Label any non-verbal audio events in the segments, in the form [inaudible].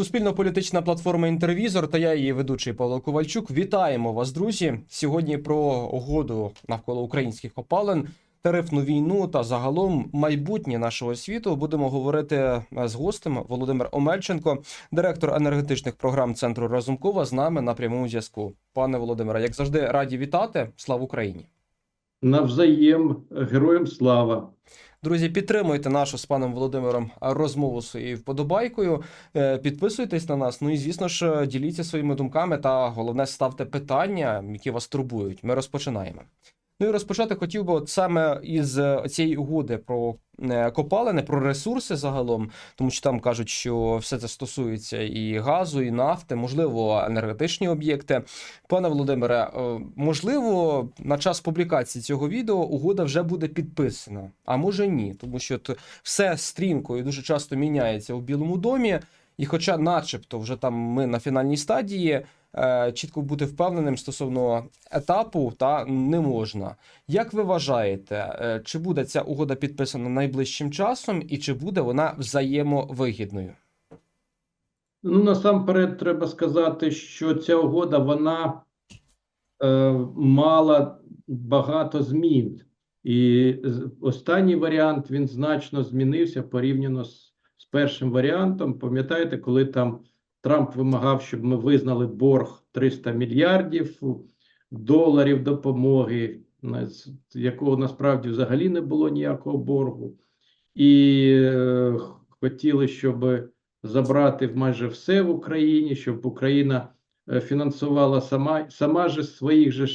Суспільно-політична платформа Інтервізор та я її ведучий Павло Ковальчук. Вітаємо вас, друзі. Сьогодні про угоду навколо українських копалин, тарифну війну та загалом майбутнє нашого світу. Будемо говорити е, з гостем Володимир Омельченко, директор енергетичних програм центру Разумкова. З нами на прямому зв'язку. Пане Володимире, як завжди, раді вітати. Слава Україні! Навзаєм героям слава. Друзі, підтримуйте нашу з паном Володимиром розмову своєю вподобайкою. Е, Підписуйтесь на нас. Ну і звісно ж, діліться своїми думками та головне ставте питання, які вас турбують. Ми розпочинаємо. Ну і розпочати хотів би от саме із е, цієї угоди про е, копалини, про ресурси загалом, тому що там кажуть, що все це стосується і газу, і нафти, можливо, енергетичні об'єкти. Пане Володимире, е, можливо, на час публікації цього відео угода вже буде підписана, а може ні, тому що все стрімко і дуже часто міняється у Білому домі. І, хоча, начебто, вже там ми на фінальній стадії, чітко бути впевненим стосовно етапу та не можна. Як ви вважаєте, е, чи буде ця угода підписана найближчим часом, і чи буде вона взаємовигідною? Ну, насамперед, треба сказати, що ця угода вона е, мала багато змін. І останній варіант він значно змінився порівняно з, з першим варіантом. Пам'ятаєте, коли там Трамп вимагав, щоб ми визнали борг 300 мільярдів доларів допомоги, з якого насправді взагалі не було ніякого боргу, і е, хотіли, щоб забрати майже все в Україні, щоб Україна е, фінансувала сама, сама же своїх же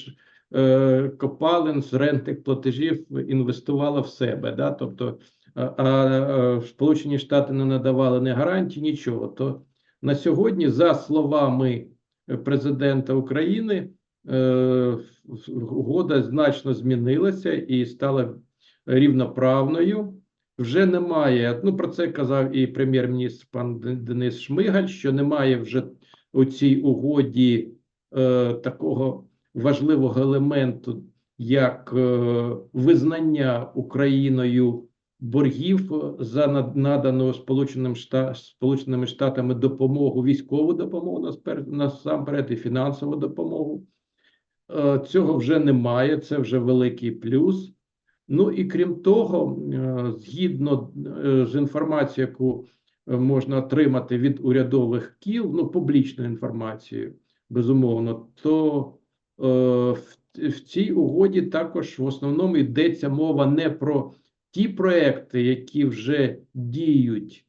е, копалин, з рентних платежів інвестувала в себе. Да? Тобто, а, а е, Сполучені Штати не надавали ні гарантій, нічого. То на сьогодні, за словами президента України, е, угода значно змінилася і стала рівноправною. Вже немає, ну про це казав і прем'єр-міністр пан Денис Шмигаль, що немає вже у цій угоді е, такого важливого елементу, як е, визнання Україною боргів за над- надану Сполученим Шта- Сполученими Штатами допомогу, військову допомогу насамперед і фінансову допомогу. Е, Цього вже немає, це вже великий плюс. Ну і крім того, е, згідно е, з інформацією, яку е, можна отримати від урядових кіл, ну публічну інформацію, безумовно, то е, в цій угоді також в основному йдеться мова не про ті проекти, які вже діють,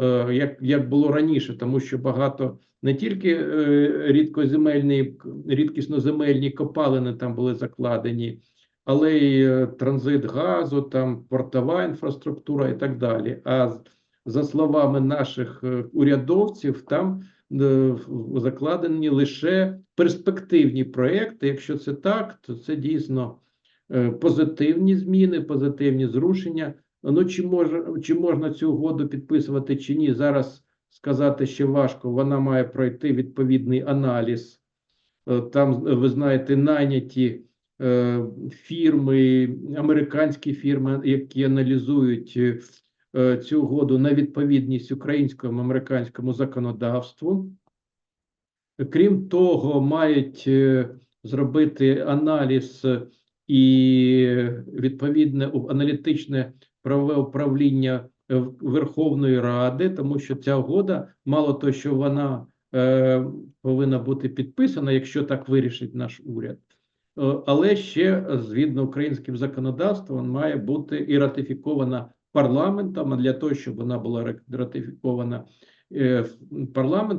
е, як, як було раніше, тому що багато не тільки е, рідкоземельні, рідкісноземельні копалини там були закладені але й е, транзит газу, там портова інфраструктура і так далі. А за словами наших урядовців, там закладені лише перспективні проекти. Якщо це так, то це дійсно позитивні зміни, позитивні зрушення. Ну чи може чи можна цю угоду підписувати чи ні? Зараз сказати ще важко. Вона має пройти відповідний аналіз. Е, Там, е, ви знаєте, найняті е, фірми, американські фірми, які аналізують е, е, цю угоду на відповідність українському американському законодавству. Крім того, мають е, зробити аналіз і відповідне аналітичне правове управління е, Верховної Ради, тому що ця угода, мало того, що вона е, повинна бути підписана, якщо так вирішить наш уряд. Е, Але ще е, згідно українським законодавством має бути і ратифікована парламентом. Для того, щоб вона була ра- ратифікована е, він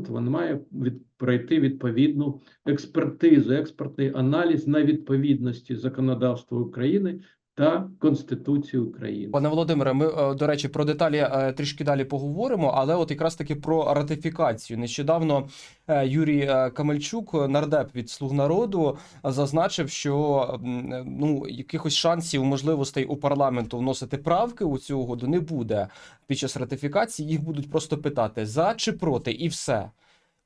вона має від, пройти відповідну експертизу, експертний аналіз на відповідності законодавства України та Конституції України. Пане Володимире, ми е, до речі про деталі е, трішки далі поговоримо, але от якраз таки про ратифікацію. Нещодавно е, Юрій Камельчук, нардеп від Слуг народу, зазначив, що ну якихось шансів, можливостей у парламенту вносити правки у цю угоду не буде під час ратифікації. Їх будуть просто питати за чи проти, і все.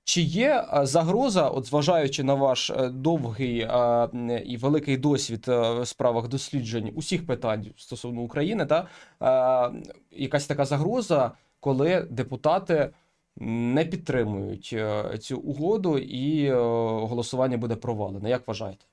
Чи є е, загроза, от зважаючи на ваш е, довгий е, і великий досвід в справах досліджень усіх питань стосовно України, та якась така загроза, коли депутати не підтримують цю угоду, і голосування буде провалене. Як вважаєте?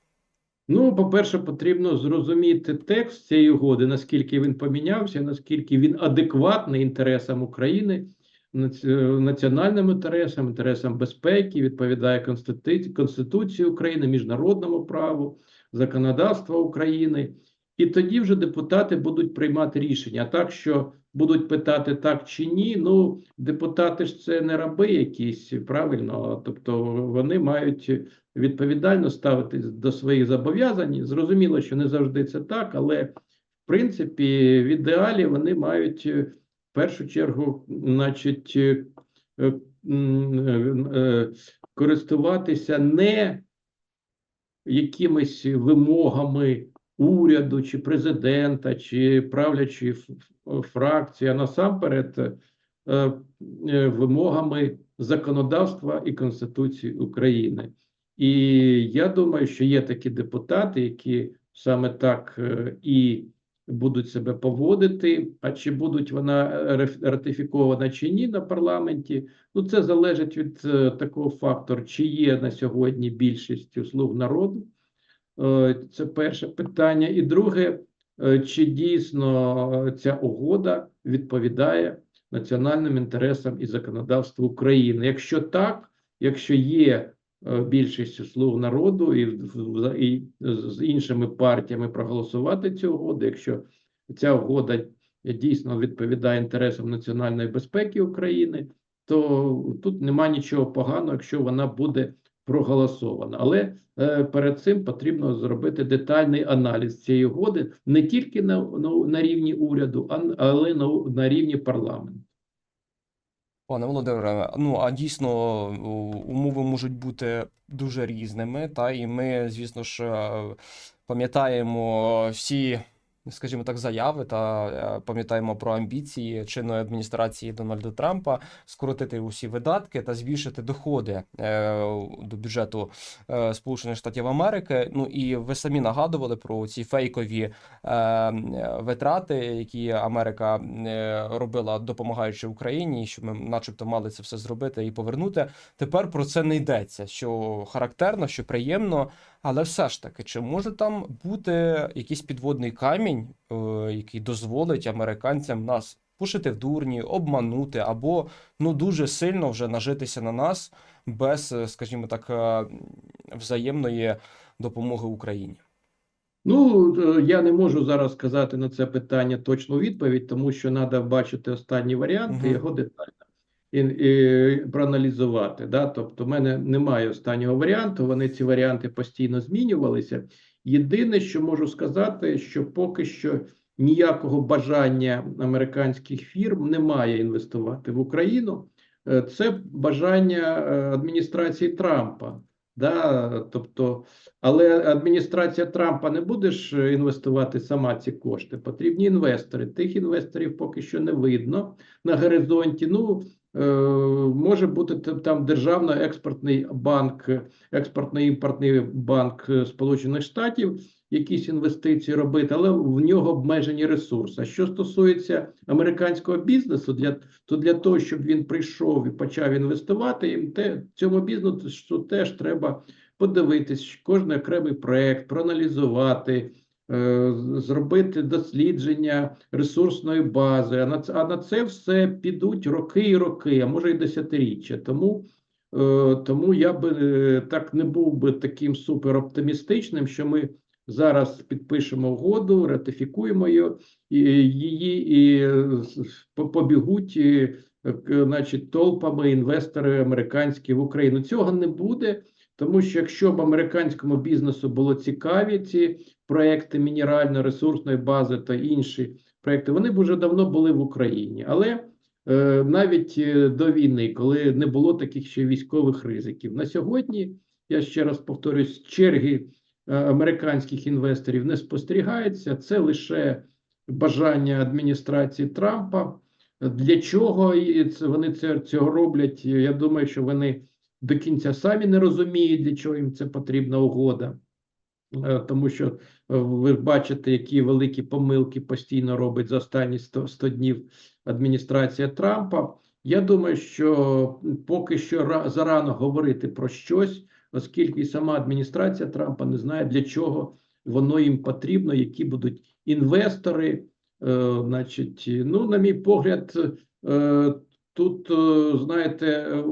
Ну, по-перше, потрібно зрозуміти текст цієї угоди, наскільки він помінявся, наскільки він адекватний інтересам України, національним інтересам, інтересам безпеки, відповідає Конституції, Конституції України, міжнародному праву, законодавству України. І тоді вже депутати будуть приймати рішення. А так, що будуть питати так чи ні, ну депутати ж це не раби якісь, правильно. Тобто вони мають відповідально ставитись до своїх зобов'язань. Зрозуміло, що не завжди це так, але в принципі, в ідеалі вони мають в першу чергу, значить, е, е, е, користуватися не якимись вимогами уряду чи президента, чи правлячої фракції, а насамперед вимогами законодавства і Конституції України. І я думаю, що є такі депутати, які саме так і будуть себе поводити. А чи будуть вона е, ратифікована чи ні на парламенті? Ну це залежить від е, такого фактору, чи є на сьогодні більшість слуг народу. Е, Це перше питання. І друге, чи дійсно ця угода відповідає національним інтересам і законодавству України? Якщо так, якщо є е, більшість слуг народу і, і з іншими партіями проголосувати цю угоду, якщо ця угода дійсно відповідає інтересам національної безпеки України, то тут нема нічого поганого, якщо вона буде проголосована. Але е, перед цим потрібно зробити детальний аналіз цієї угоди не тільки на, на, на рівні уряду, а, але на, на рівні парламенту. Пане Володимире, ну а дійсно умови можуть бути дуже різними, та і ми, звісно ж, е, пам'ятаємо всі, скажімо так, заяви та е, пам'ятаємо про амбіції чинної адміністрації Дональда Трампа скоротити усі видатки та збільшити доходи е, до бюджету е, Сполучених Штатів Америки. Ну і ви самі нагадували про ці фейкові витрати, які Америка робила, допомагаючи Україні, що ми, начебто, мали це все зробити і повернути. Тепер про це не йдеться, що характерно, що приємно, але все ж таки, чи може там бути якийсь підводний камінь, е, який дозволить американцям нас пушити в дурні, обманути або ну дуже сильно вже нажитися на нас без, е, скажімо так, е, взаємної допомоги Україні? Ну, я не можу зараз сказати на це питання точну відповідь, тому що треба бачити останні варіанти, Мгм. його детально і, і проаналізувати. Да? Тобто, в мене немає останнього варіанту, вони ці варіанти постійно змінювалися. Єдине, що можу сказати, що поки що ніякого бажання американських фірм немає інвестувати в Україну. Е, Це бажання е, адміністрації Трампа. Да? Тобто, але адміністрація Трампа не буде ж інвестувати сама ці кошти. Потрібні інвестори. Тих інвесторів поки що не видно на горизонті. Ну може бути там державно-експортний банк, експортно-імпортний банк е, Сполучених Штатів. Якісь інвестиції робити, але в нього обмежені ресурси. А що стосується американського бізнесу, для то для того, щоб він прийшов і почав інвестувати, їм те цьому бізнесу теж треба подивитись кожен окремий проект, проаналізувати, е, зробити дослідження ресурсної бази. А на це, а на це все підуть роки і роки, а може й десятиріччя. Тому, е, тому я би е, так не був би таким супероптимістичним, що ми зараз підпишемо угоду, ратифікуємо її, і, е, побігуть. е, Значить, толпами інвестори американські в Україну цього не буде. Тому що якщо б американському бізнесу було цікаві ці проекти мінерально-ресурсної бази та інші проекти, вони б вже давно були в Україні. Але е, навіть е, до війни, коли не було таких ще військових ризиків, на сьогодні я ще раз повторюсь, черги е, американських інвесторів не спостерігається. Це лише бажання адміністрації Трампа. Для чого вони це цього роблять? Я думаю, що вони до кінця самі не розуміють, для чого їм це потрібна угода. Е, Тому що е, ви бачите, які великі помилки постійно робить за останні 100, 100 днів адміністрація Трампа. Я думаю, що поки що зарано говорити про щось, оскільки і сама адміністрація Трампа не знає, для чого воно їм потрібно, які будуть інвестори. Е, значить, ну, на мій погляд, е, тут, е, знаєте,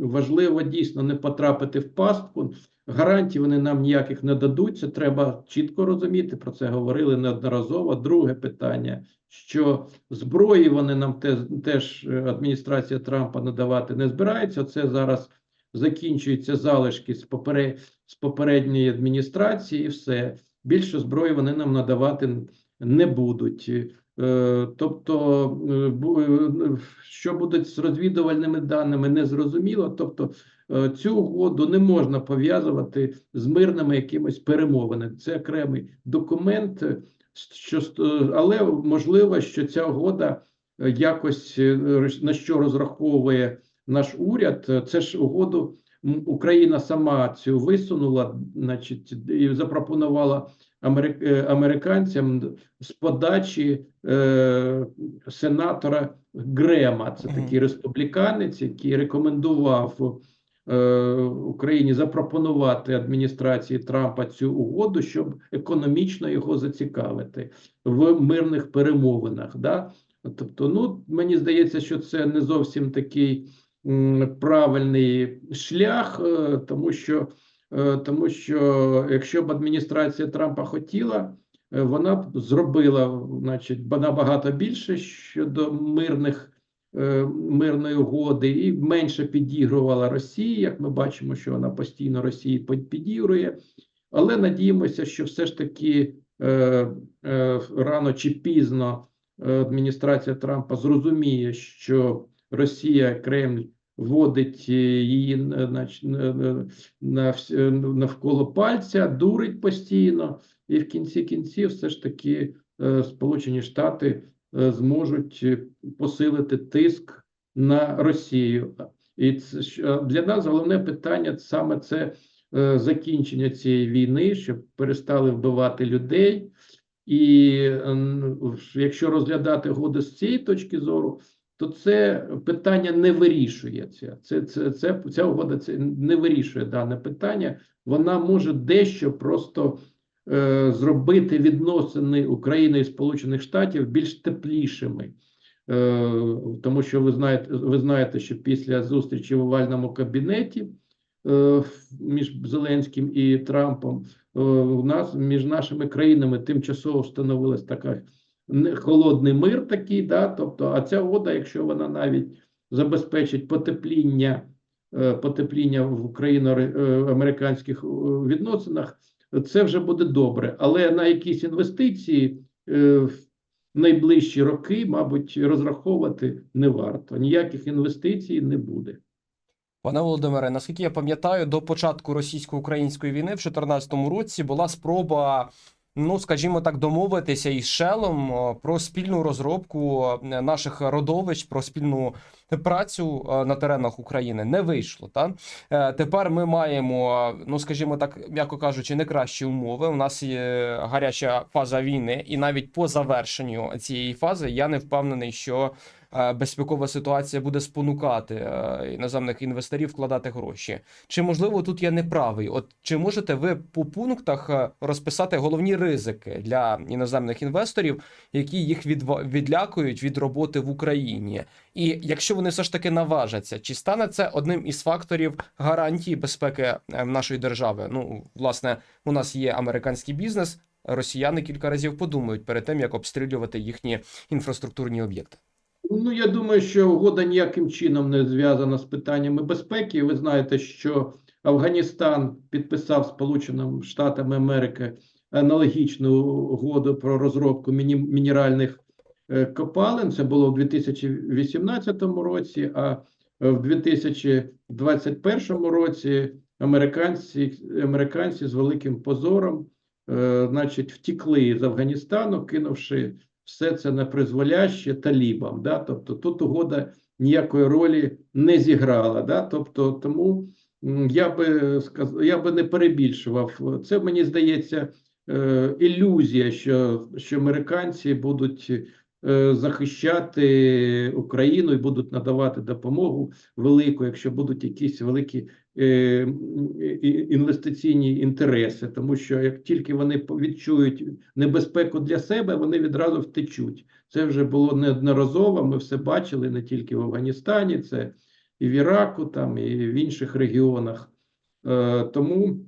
важливо дійсно не потрапити в пастку. Гарантій вони нам ніяких не дадуть. Це треба чітко розуміти. Про це говорили неодноразово. Друге питання, що зброї вони нам те, теж е, адміністрація Трампа надавати не збирається. Це зараз закінчуються залишки з, попере, з попередньої адміністрації, і все більше зброї вони нам надавати не будуть. Е, Тобто, е, е, що буде з розвідувальними даними, не зрозуміло. Тобто, цю угоду не можна пов'язувати з мирними якимось перемовинами. Це окремий документ, е, що але можливо, що ця угода е, якось е, на що розраховує наш уряд. Е, Це ж угоду Україна сама цю висунула, значить, і запропонувала е, американцям з подачі е, сенатора Грема. Це такий республіканець, який рекомендував е, Україні запропонувати адміністрації Трампа цю угоду, щоб економічно його зацікавити в мирних перемовинах. Да? Тобто, ну мені здається, що це не зовсім такий правильний шлях, е, тому що, е, тому що якщо б адміністрація Трампа хотіла, е, вона б зробила, значить, ба- набагато більше щодо мирних е, мирної угоди і менше підігрувала Росії, як ми бачимо, що вона постійно Росії підігрує. Але надіємося, що все ж таки е, е, рано чи пізно е, адміністрація Трампа зрозуміє, що Росія, Кремль вводить е, її е, е, е, е, навколо пальця, дурить постійно, і в кінці кінців все ж таки е, Сполучені Штати е, зможуть е, посилити тиск на Росію. І це е, для нас головне питання саме це е, закінчення цієї війни, щоб перестали вбивати людей. І е, якщо розглядати угоду з цієї точки зору, то це питання не вирішується. Це, це, це, ця угода це не вирішує дане питання. Вона може дещо просто е, зробити відносини України і Сполучених Штатів більш теплішими. Е, тому що ви знаєте, ви знаєте, що після зустрічі в овальному кабінеті е, між Зеленським і Трампом е, у нас між нашими країнами тимчасово встановилась така холодний мир такий, да, тобто, а ця угода, якщо вона навіть забезпечить потепління, е, потепління в україно-американських е, відносинах, це вже буде добре. Але на якісь інвестиції е, в найближчі роки, мабуть, розраховувати не варто. Ніяких інвестицій не буде. Пане Володимире, наскільки я пам'ятаю, до початку російсько-української війни в 2014 році була спроба, ну скажімо так, домовитися із Шелом про спільну розробку е, наших родовищ, про спільну працю е, на теренах України. Не вийшло. Та Е, тепер ми маємо, е, ну скажімо так, м'яко кажучи, не кращі умови. У нас є гаряча фаза війни, і навіть по завершенню цієї фази я не впевнений, що безпекова ситуація буде спонукати іноземних інвесторів вкладати гроші. Чи можливо тут я не правий? От чи можете ви по пунктах розписати головні ризики для іноземних інвесторів, які їх відлякують від роботи в Україні? І якщо вони все ж таки наважаться, чи стане це одним із факторів гарантії безпеки е, нашої держави? Ну, власне, у нас є американський бізнес. Росіяни кілька разів подумають перед тим, як обстрілювати їхні інфраструктурні об'єкти. Ну, я думаю, що угода ніяким чином не зв'язана з питаннями безпеки. Ви знаєте, що Афганістан підписав Сполученим Штатами Америки аналогічну угоду про розробку міні- мінеральних копалин. Це було в 2018 році, а в 2021 році американці, американці з великим позором, е, значить, втікли з Афганістану, кинувши все це на призволяще талібам. Да? Тобто тут угода ніякої ролі не зіграла. Да? Тобто, тому я би сказав, я би не перебільшував. Це мені здається е, ілюзія, що, що американці будуть е, захищати Україну і будуть надавати допомогу велику, якщо будуть якісь великі е, інвестиційні інтереси, тому що як тільки вони відчують небезпеку для себе, вони відразу втечуть. Це вже було неодноразово. Ми все бачили не тільки в Афганістані, це і в Іраку, там і в інших регіонах. Е, Тому,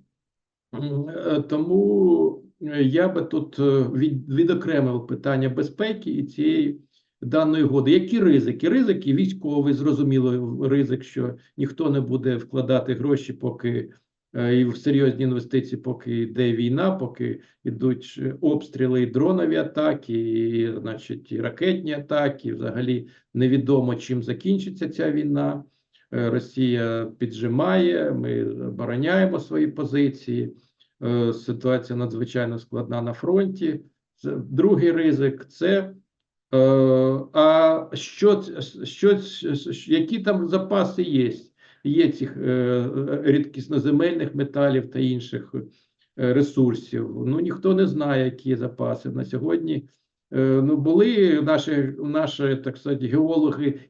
е, тому е, я би тут е, від, відокремив питання безпеки і цієї даної угоди. Які ризики? Ризики військовий, зрозуміло, ризик, що ніхто не буде вкладати гроші, поки е, і в серйозні інвестиції, поки йде війна, поки йдуть е, обстріли і дронові атаки, і, значить, і ракетні атаки. Взагалі невідомо, чим закінчиться ця війна. Е, Росія піджимає, ми обороняємо свої позиції. Е, Ситуація надзвичайно складна на фронті. Другий ризик це. е, А що, що, які там запаси є? Є цих е, рідкісноземельних металів та інших ресурсів. Ну ніхто не знає, які запаси на сьогодні. Е, Ну, були наші, наші так сказати, геологи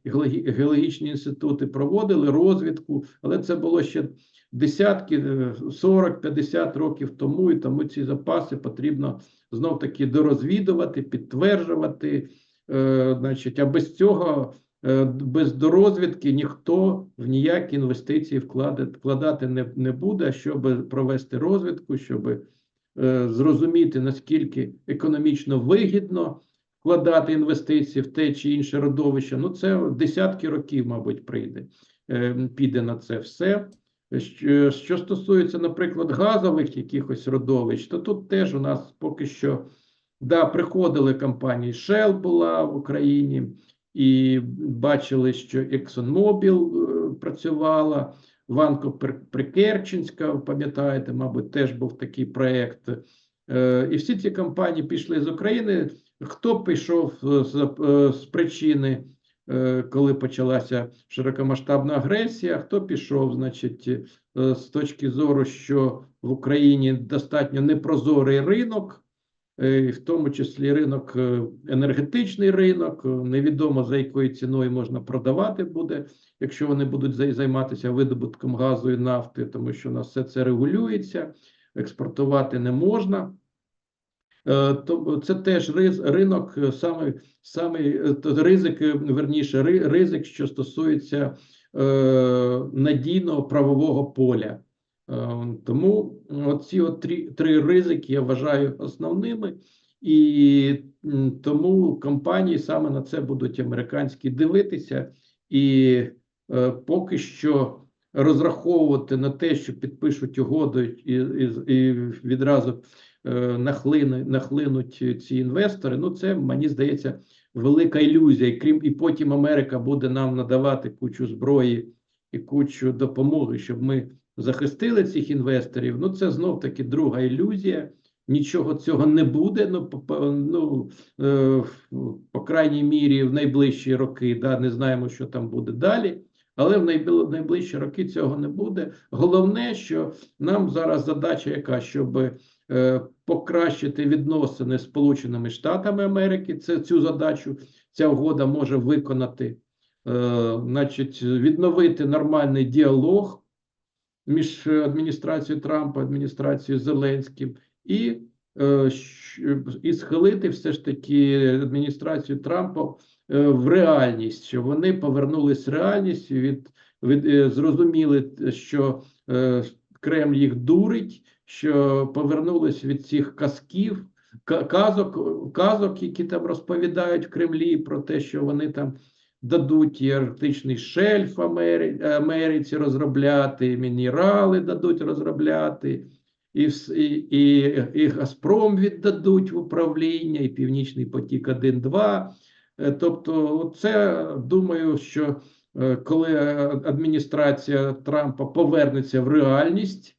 геологічні інститути проводили розвідку, але це було ще десятки, е, 40-50 років тому, і тому ці запаси потрібно знов таки дорозвідувати, підтверджувати. Е, Значить, а без цього, е, без дорозвідки ніхто в ніякі інвестиції вкладати, вкладати не, не буде, щоб провести розвідку, щоб е, зрозуміти, наскільки економічно вигідно вкладати інвестиції в те чи інше родовище. Ну, це десятки років, мабуть, прийде, е, піде на це все. Що, що стосується, наприклад, газових якихось родовищ, то тут теж у нас поки що да, приходили компанії Shell була в Україні, і бачили, що ExxonMobil е, працювала, Ванко Пр- Прикерченська, пам'ятаєте, мабуть, теж був такий проєкт. Е, І всі ці компанії пішли з України. Хто пішов е, з, е, з причини, е, коли почалася широкомасштабна агресія, хто пішов, значить, з точки зору, що в Україні достатньо непрозорий ринок, е, в тому числі ринок, е, енергетичний ринок, е, невідомо за якою ціною можна продавати буде, якщо вони будуть займатися видобутком газу і нафти, тому що у нас все це регулюється, експортувати не можна. То це теж риз, ринок, саме, саме ризик, верніше, ри- ризик, що стосується е, надійного правового поля. Е, Тому от три, три ризики я вважаю основними, і тому компанії саме на це будуть американські дивитися, і е, поки що розраховувати на те, що підпишуть угоду і, і, і відразу е, нахлину, нахлинуть ці інвестори. Ну, це мені здається велика ілюзія. І крім і потім Америка буде нам надавати кучу зброї і кучу допомоги, щоб ми захистили цих інвесторів. Ну, це знов таки друга ілюзія. Нічого цього не буде. Ну, по, ну е, по крайній мірі, в найближчі роки, да, не знаємо, що там буде далі. Але в найбл- найближчі роки цього не буде. Головне, що нам зараз задача, яка щоб е, покращити відносини з Сполученими Штатами Америки. Це цю задачу ця угода може виконати, е, значить, відновити нормальний діалог між адміністрацією Трампа, адміністрацією Зеленським, і, е, і схилити все ж таки адміністрацію Трампа е, в реальність, що вони повернулись реальністю, від, від е, зрозуміли, що е, Кремль їх дурить, що повернулись від цих казків, казок, казок, які там розповідають в Кремлі про те, що вони там дадуть і арктичний шельф Америці розробляти, мінерали дадуть розробляти, і, і, і, і Газпром віддадуть в управління, і Північний потік 1-2. Е, Тобто, це думаю, що е, коли адміністрація Трампа повернеться в реальність,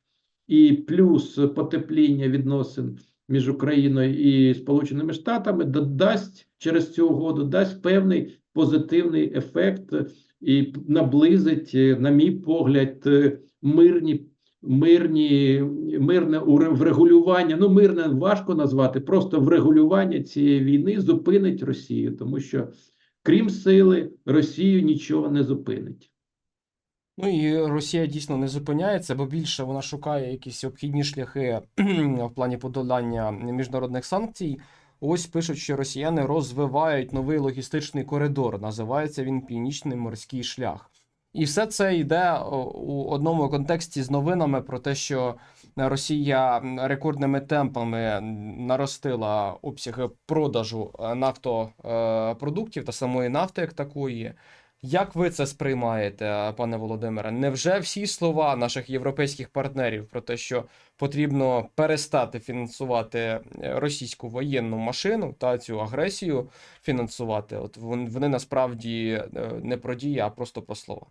і плюс потепління відносин між Україною і Сполученими Штатами додасть через цю угоду дасть певний позитивний ефект і наблизить, е, на мій погляд, е, мирні мирні, мирне врегулювання, ну мирне важко назвати, просто врегулювання цієї війни зупинить Росію, тому що крім сили, Росію нічого не зупинить. Ну і Росія дійсно не зупиняється, бо більше вона шукає якісь обхідні шляхи в плані подолання міжнародних санкцій. Ось пишуть, що росіяни розвивають новий логістичний коридор. Називається він Північний морський шлях. І все це йде у одному контексті з новинами про те, що Росія рекордними темпами наростила обсяги продажу е, нафтопродуктів та самої нафти як такої. Як ви це сприймаєте, пане Володимире? Невже всі слова наших європейських партнерів про те, що потрібно перестати фінансувати е, російську воєнну машину та цю агресію фінансувати? От вони насправді е, не про дії, а просто про слова?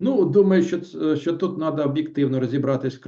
Ну, думаю, що, що тут треба об'єктивно розібратись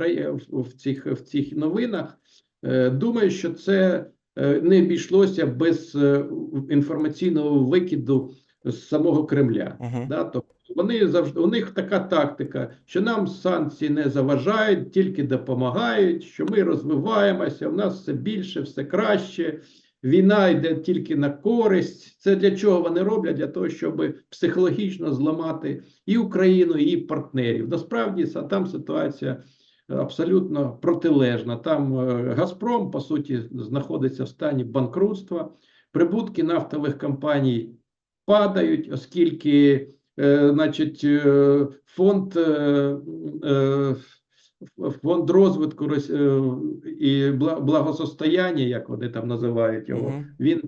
в, цих, в цих новинах. Е, Думаю, що це е, не обійшлося без е, інформаційного викиду з самого Кремля. Угу. Да? Тобто вони завжди у них така тактика, що нам санкції не заважають, тільки допомагають, що ми розвиваємося, у нас все більше, все краще. Війна йде тільки на користь. Це для чого вони роблять? Для того, щоб психологічно зламати і Україну, і її партнерів. Насправді там ситуація абсолютно протилежна. Там е, Газпром, по суті, знаходиться в стані банкрутства. Прибутки нафтових компаній падають, оскільки, е, значить, е, фонд, е, е, фонд розвитку е, і благосостояння, як вони там називають його, Мгм. він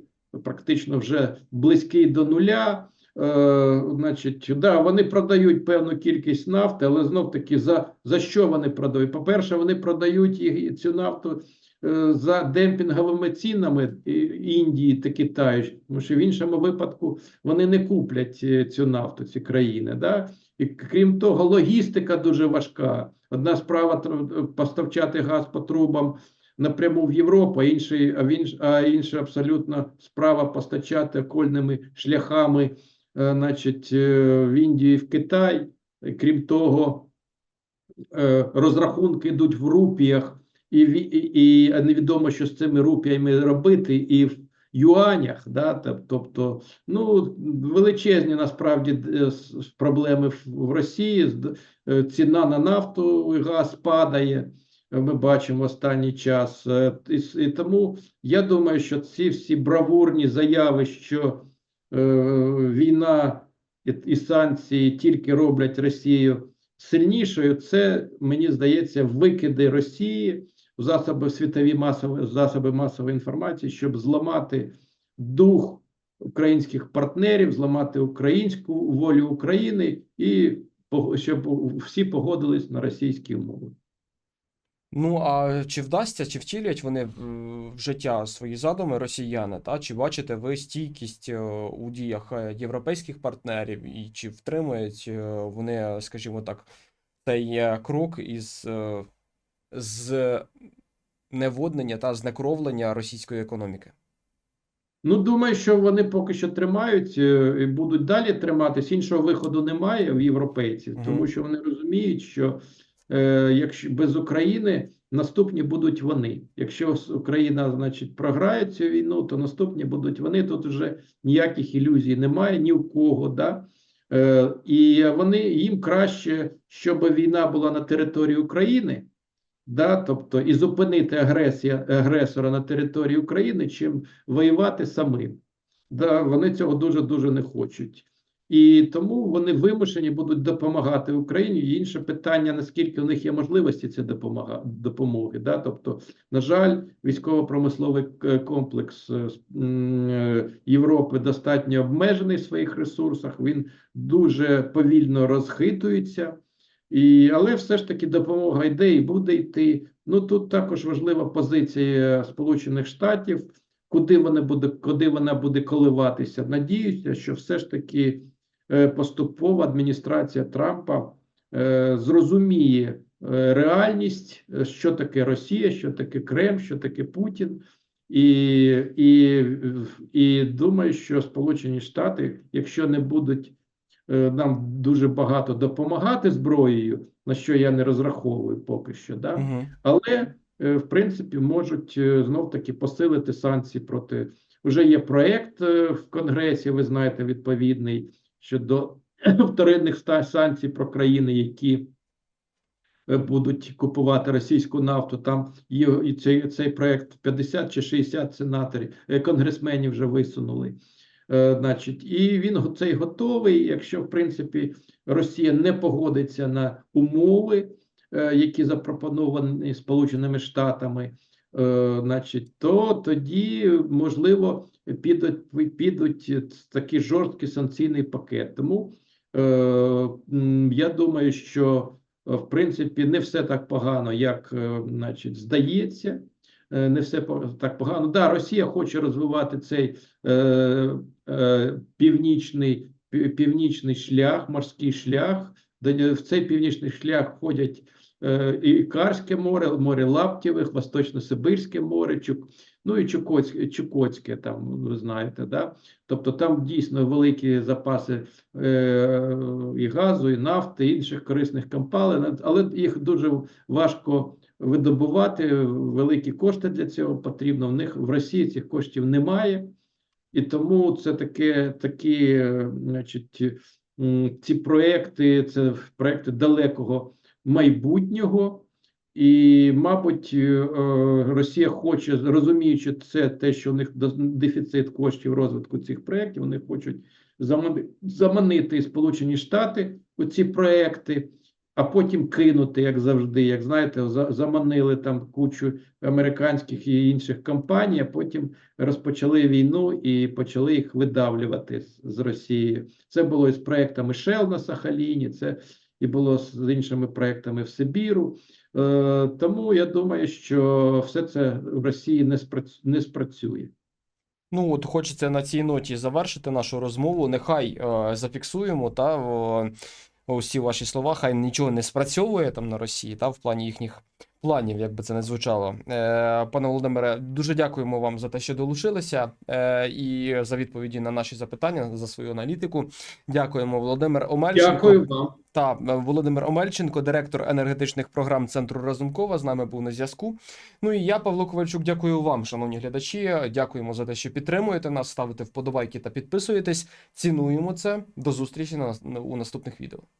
практично вже близький до нуля. Е, значить, да, вони продають певну кількість нафти, але знов таки за, за що вони продають? По-перше, вони продають їх- цю нафту за демпінговими цінами Індії та Китаю, тому що в іншому випадку вони не куплять е, цю нафту, ці країни. Да? І крім того, логістика дуже важка. Одна справа поставчати газ по трубам напряму в Європу, а інший, а, в інш, а інша абсолютно справа постачати окольними шляхами, е, значить, е, в Індію і в Китай. Крім того, е, розрахунки йдуть в рупіях, і, і, і невідомо, що з цими рупіями робити, і в юанях, да, тобто, ну, величезні насправді с- проблеми в, Росії. Е, Ціна на нафту і газ падає. е, Ми бачимо останній час. Е, І, і тому я думаю, що ці всі бравурні заяви, що е, війна і, і санкції тільки роблять Росію сильнішою, це мені здається викиди Росії засоби світові масові засоби масової інформації, щоб зламати дух українських партнерів, зламати українську волю України і щоб всі погодились на російські умови. Ну а чи вдасться, чи втілять вони в життя свої задуми росіяни? Та чи бачите ви стійкість е, у діях е, європейських партнерів, і чи втримують е, вони, скажімо так, цей крок із з неводнення та знекровлення російської економіки? Ну, думаю, що вони поки що тримають е, і будуть далі триматись. Іншого виходу немає в європейців, Мгм. тому що вони розуміють, що е, якщо без України наступні будуть вони. Якщо Україна, значить, програє цю війну, то наступні будуть вони. Тут вже ніяких ілюзій немає ні у кого. Да? Е, і вони їм краще, щоб війна була на території України. Да, тобто і зупинити агресія агресора на території України, чим воювати самим. Да, вони цього дуже дуже не хочуть. І тому вони вимушені будуть допомагати Україні. І інше питання: наскільки у них є можливості ці допомога, допомоги. Да? Тобто, на жаль, військово-промисловий е, комплекс е, е, Європи достатньо обмежений в своїх ресурсах. Він дуже повільно розхитується. І, але все ж таки допомога йде і буде йти. Ну тут також важлива позиція Сполучених Штатів, куди вона буде, куди вона буде коливатися. Надіюся, що все ж таки е, поступово адміністрація Трампа е, зрозуміє е, реальність, що таке Росія, що таке Кремль, що таке Путін. І, і, і думаю, що Сполучені Штати, якщо не будуть нам дуже багато допомагати зброєю, на що я не розраховую поки що. Да? Угу. Але, е, в принципі, можуть е, знов-таки посилити санкції проти. Вже є проєкт е, в Конгресі, ви знаєте, відповідний щодо [clears throat] вторинних санкцій про країни, які е, будуть купувати російську нафту. Там є і цей, цей проєкт 50 чи 60 сенаторів, е, конгресменів вже висунули. Е, Значить, і він цей готовий, якщо в принципі Росія не погодиться на умови, е, які запропоновані Сполученими Штатами, е, значить, то тоді можливо підуть, підуть такий жорсткий санкційний пакет. Тому я думаю, що в принципі не все так погано, як значить, здається. Не все так погано. Да, Росія хоче розвивати цей е, північний, пі- північний шлях, морський шлях. В цей північний шлях входять е, і Карське море, море Лаптєвих, Восточно-Сибирське море, Чук, ну і Чукотське, Чукотське, там ви знаєте, да? Тобто там дійсно великі запаси е, і газу, і нафти, і інших корисних компалин, але їх дуже важко видобувати. Великі кошти для цього потрібно. В них в Росії цих коштів немає. І тому це таке, такі, е, значить, ці проекти, це проекти далекого майбутнього. І, мабуть, е, Росія хоче, розуміючи це, те, що у них дефіцит коштів розвитку цих проєктів, вони хочуть замани- заманити Сполучені Штати у ці проекти, а потім кинути, як завжди, як знаєте, заманили там кучу американських і інших компаній, а потім розпочали війну і почали їх видавлювати з, з Росії. Це було і з проектами Shell на Сахаліні, це і було з іншими проектами в Сибіру. Е, тому я думаю, що все це в Росії не, спрацю, не спрацює. Ну, от хочеться на цій ноті завершити нашу розмову. Нехай е, зафіксуємо та о, усі ваші слова, хай нічого не спрацьовує там на Росії, та в плані їхніх планів, як би це не звучало. Е, пане Володимире, дуже дякуємо вам за те, що долучилися, е, і за відповіді на наші запитання, за свою аналітику. Дякуємо, Володимир Омельченко. Дякую вам. Та Володимир Омельченко, директор енергетичних програм Центру Разумкова, з нами був на зв'язку. Ну і я, Павло Ковальчук, дякую вам, шановні глядачі. Дякуємо за те, що підтримуєте нас, ставите вподобайки та підписуєтесь. Цінуємо це. До зустрічі на, у наступних відео.